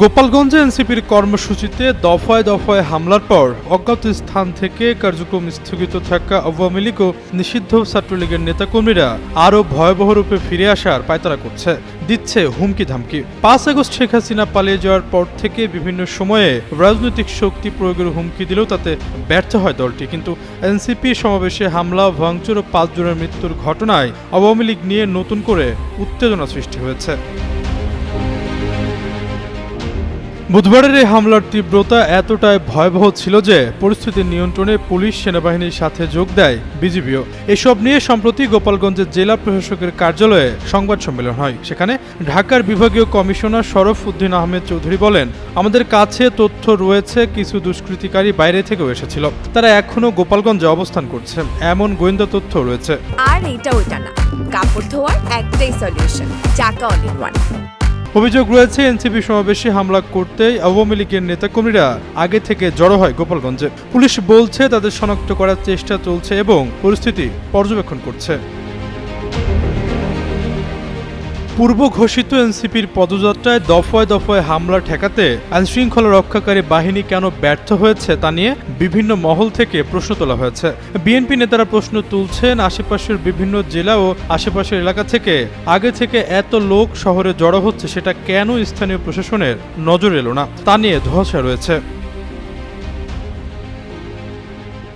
গোপালগঞ্জে এনসিপির কর্মসূচিতে দফায় দফায় হামলার পর অজ্ঞাত স্থান থেকে কার্যক্রম স্থগিত থাকা আওয়ামী লীগ ও নিষিদ্ধ ছাত্রলীগের নেতাকর্মীরা আরও ভয়াবহ রূপে ফিরে আসার পায়তারা করছে, দিচ্ছে হুমকি ধামকি। পাঁচ আগস্ট শেখ হাসিনা পালিয়ে যাওয়ার পর থেকে বিভিন্ন সময়ে রাজনৈতিক শক্তি প্রয়োগের হুমকি দিলেও তাতে ব্যর্থ হয় দলটি। কিন্তু এনসিপি সমাবেশে হামলা, ভাঙচুর ও পাঁচজনের মৃত্যুর ঘটনায় আওয়ামী লীগ নিয়ে নতুন করে উত্তেজনা সৃষ্টি হয়েছে। বুধবারের এই হামলার তীব্রতা এতটাই ভয়াবহ ছিল যে পরিস্থিতি নিয়ন্ত্রণে পুলিশ সেনাবাহিনীর সাথে যোগ দেয় বিজিবিও। এসব নিয়ে সম্প্রতি গোপালগঞ্জের জেলা প্রশাসকের কার্যালয়ে সংবাদ সম্মেলন হয়। সেখানে ঢাকার বিভাগীয় কমিশনার শরফ উদ্দিন আহমেদ চৌধুরী বলেন, আমাদের কাছে তথ্য রয়েছে, কিছু দুষ্কৃতিকারী বাইরে থেকেও এসেছিল। তারা এখনও গোপালগঞ্জে অবস্থান করছে। এমন গোয়েন্দা তথ্য রয়েছে। আর এটা ওইটা না। কাপড় ধোয়ার একটাই সলিউশন চাকা অভিযোগ রয়েছে, এনসিপি সমাবেশে হামলা করতে আওয়ামী লীগের নেতাকর্মীরা আগে থেকে জড়ো হয় গোপালগঞ্জে। পুলিশ বলছে, তাদের শনাক্ত করার চেষ্টা চলছে এবং পরিস্থিতি পর্যবেক্ষণ করছে। পূর্ব ঘোষিত এনসিপির পদযাত্রায় দফায় দফায় হামলা ঠেকাতে আইনশৃঙ্খলা রক্ষাকারী বাহিনী কেন ব্যর্থ হয়েছে তা নিয়ে বিভিন্ন মহল থেকে প্রশ্ন তোলা হয়েছে। বিএনপি নেতারা প্রশ্ন তুলছেন, আশেপাশের বিভিন্ন জেলা ও আশেপাশের এলাকা থেকে আগে থেকে এত লোক শহরে জড়ো হচ্ছে, সেটা কেন স্থানীয় প্রশাসনের নজর এলো না? তা নিয়ে ধোঁয়াশা রয়েছে।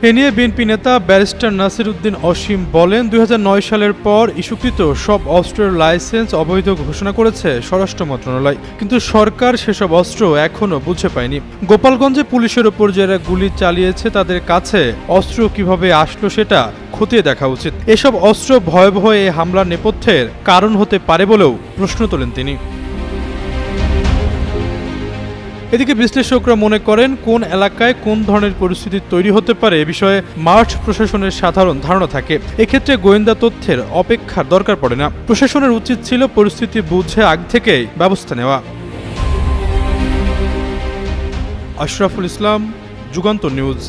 এ নিয়ে বিএনপি নেতা ব্যারিস্টার নাসির উদ্দিন অসীম বলেন, দুই হাজার নয় সালের পর ইস্যুকৃত সব অস্ত্রের লাইসেন্স অবৈধ ঘোষণা করেছে স্বরাষ্ট্র মন্ত্রণালয়। কিন্তু সরকার সেসব অস্ত্র এখনও বুঝে পায়নি। গোপালগঞ্জে পুলিশের ওপর যারা গুলি চালিয়েছে তাদের কাছে অস্ত্র কীভাবে আসলো সেটা খতিয়ে দেখা উচিত। এসব অস্ত্র ভয়াবহ এই হামলার নেপথ্যের কারণ হতে পারে বলেও প্রশ্ন তোলেন তিনি। এদিকে বিশ্লেষকরা মনে করেন, কোন এলাকায় কোন ধরনের পরিস্থিতি তৈরি হতে পারে এ বিষয়ে মার্চ প্রশাসনের সাধারণ ধারণা থাকে। এক্ষেত্রে গোয়েন্দা তথ্যের অপেক্ষার দরকার পড়ে না। প্রশাসনের উচিত ছিল পরিস্থিতি বুঝে আগ থেকেই ব্যবস্থা নেওয়া। আশরাফুল ইসলাম যুগান্ত নিউজ।